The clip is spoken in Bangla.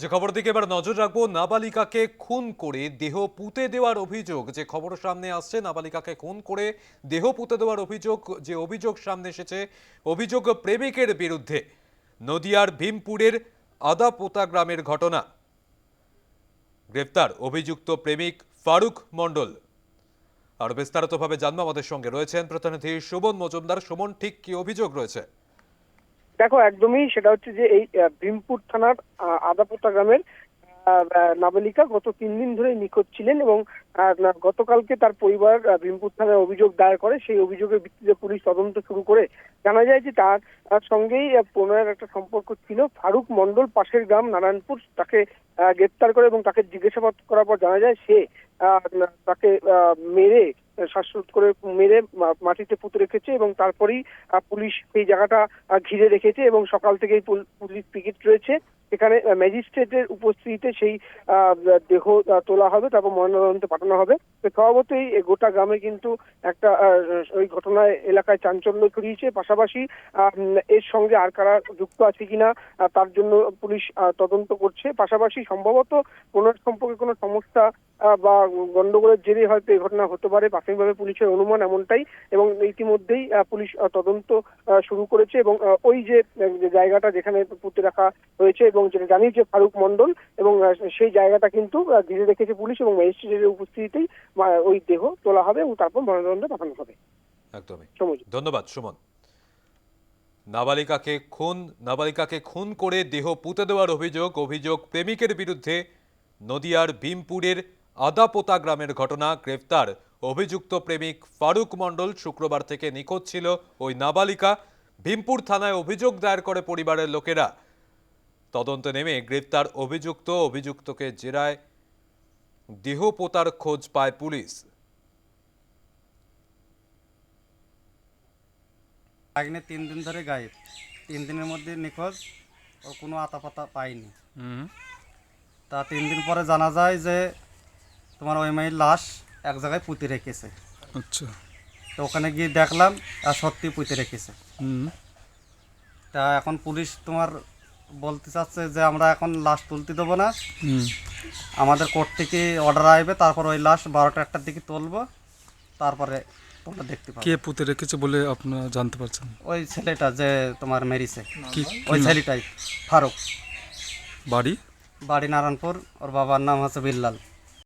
যে খবর দিকে এবার নজর রাখব, নাবালিকাকে খুন করে দেহ পুঁতে দেওয়ার অভিযোগ। যে খবর সামনে আসছে, নাবালিকাকে খুন করে দেহ পুঁতে দেওয়ার অভিযোগ, যে অভিযোগ সামনে এসেছে, অভিযোগ প্রেমিকের বিরুদ্ধে। নদিয়ার ভীমপুরের আদাপোতা গ্রামের ঘটনা। গ্রেফতার অভিযুক্ত প্রেমিক ফারুক মণ্ডল। আর বিস্তারিতভাবে জানব আমাদের সঙ্গে রয়েছেন প্রতিনিধি সুমন মজুমদার। সুমন, ঠিক কি অভিযোগ রয়েছে? দেখো, একদমই সেটা হচ্ছে যে এই ভীমপুর থানার আদাপোতা গ্রামের নাবালিকা গত তিন দিন ধরে নিখোঁজ ছিলেন এবং গতকালকে তার পরিবার ভীমপুর থানায় অভিযোগ দায়ের করে। সেই অভিযোগের ভিত্তিতে পুলিশ তদন্ত শুরু করে। জানা যায় যে তার সঙ্গেই প্রণয়ের একটা সম্পর্ক ছিল। ফারুক মণ্ডল পাশের গ্রাম নারায়ণপুর তাকে গ্রেপ্তার করে এবং তাকে জিজ্ঞাসাবাদ করার পর জানা যায় সে তাকে মেরে শ্বাসরোধ করে মেরে মাটিতে পুঁতে রেখেছে এবং তারপরেই পুলিশ এই জায়গাটা ঘিরে রেখেছে এবং সকাল থেকেই পুলিশ পিকেট রয়েছে। এখানে ম্যাজিস্ট্রেটের উপস্থিতিতে সেই দেহ তোলা হবে, তারপর ময়নাতদন্তে পাঠানো হবে। স্বভাবতই এই গোটা গ্রামে কিন্তু একটা ওই ঘটনায় এলাকায় চাঞ্চল্য ছড়িয়েছে। পাশাপাশি এর সঙ্গে আর কারা যুক্ত আছে কিনা তার জন্য পুলিশ তদন্ত করছে। পাশাপাশি সম্ভবত কোনো সম্পর্কে কোনো সমস্যা বা গন্ডগোলের জেরে হয়তো এই ঘটনা হতে পারে। প্রাথমিকভাবে পুলিশের অনুমান এমনটাই এবং ইতিমধ্যেই পুলিশ তদন্ত শুরু করেছে এবং ওই যে জায়গাটা যেখানে পুঁতে রাখা হয়েছে এবং যেটা জানি যে ফারুক মণ্ডল এবং সেই জায়গাটা কিন্তু ঘিরে রেখেছে পুলিশ এবং ম্যাজিস্ট্রেটের উপস্থিতিতেই ওই দেহ তোলা হবে এবং তারপর ময়নাতদন্তে পাঠানো হবে। একদমই। ধন্যবাদ সুমন। নাবালিকাকে খুন নাবালিকাকে খুন করে দেহ পুঁতে দেওয়ার অভিযোগ অভিযোগ প্রেমিকের বিরুদ্ধে নদিয়ার ভীমপুরের আদাপোতা গ্রামের ঘটনা গ্রেফতার। অভিযুক্ত প্রেমিক ফারুক মণ্ডল শুক্রবার থেকে নিখোঁজ ছিল ওই নাবালিকা। ভীমপুর থানায় অভিযোগ দায়ের করে পরিবারের লোকেরা। তদন্তে নেমে গ্রেফতার অভিযুক্ত অভিযুক্তকে জেরায় দেহ পোতার খোঁজ পায় পুলিশ। আগ্নে তিন দিন ধরে গায়েব। তিন দিনের মধ্যে নিখোঁজ। ও কোনো আতা পাতা পাইনি তা তিন দিন পরে জানা যায় যে তোমার ওই মেয়ের লাশ এক জায়গায় পুঁতে রেখেছে। আচ্ছা। তো ওখানে গিয়ে দেখলাম আর সত্যি পুঁতে রেখেছে। তা এখন পুলিশ তোমার বলতে চাচ্ছে যে আমরা এখন লাশ তুলতে দেবো না। আমাদের কোর্ট থেকে অর্ডার আসবে তারপর ওই লাশ বারোটা একটার দিকে তুলবো তারপরে তোমরা দেখতে পাবে। কে পুঁতে রেখেছে বলে আপনারা জানতে পারছেন? ওই ছেলেটা যে তোমার মেরিছে। কি ওই ছেলেটাই ফারুক। বাড়ি? বাড়ি নারায়ণপুর ওর বাবার নাম হচ্ছে বিল্লাল।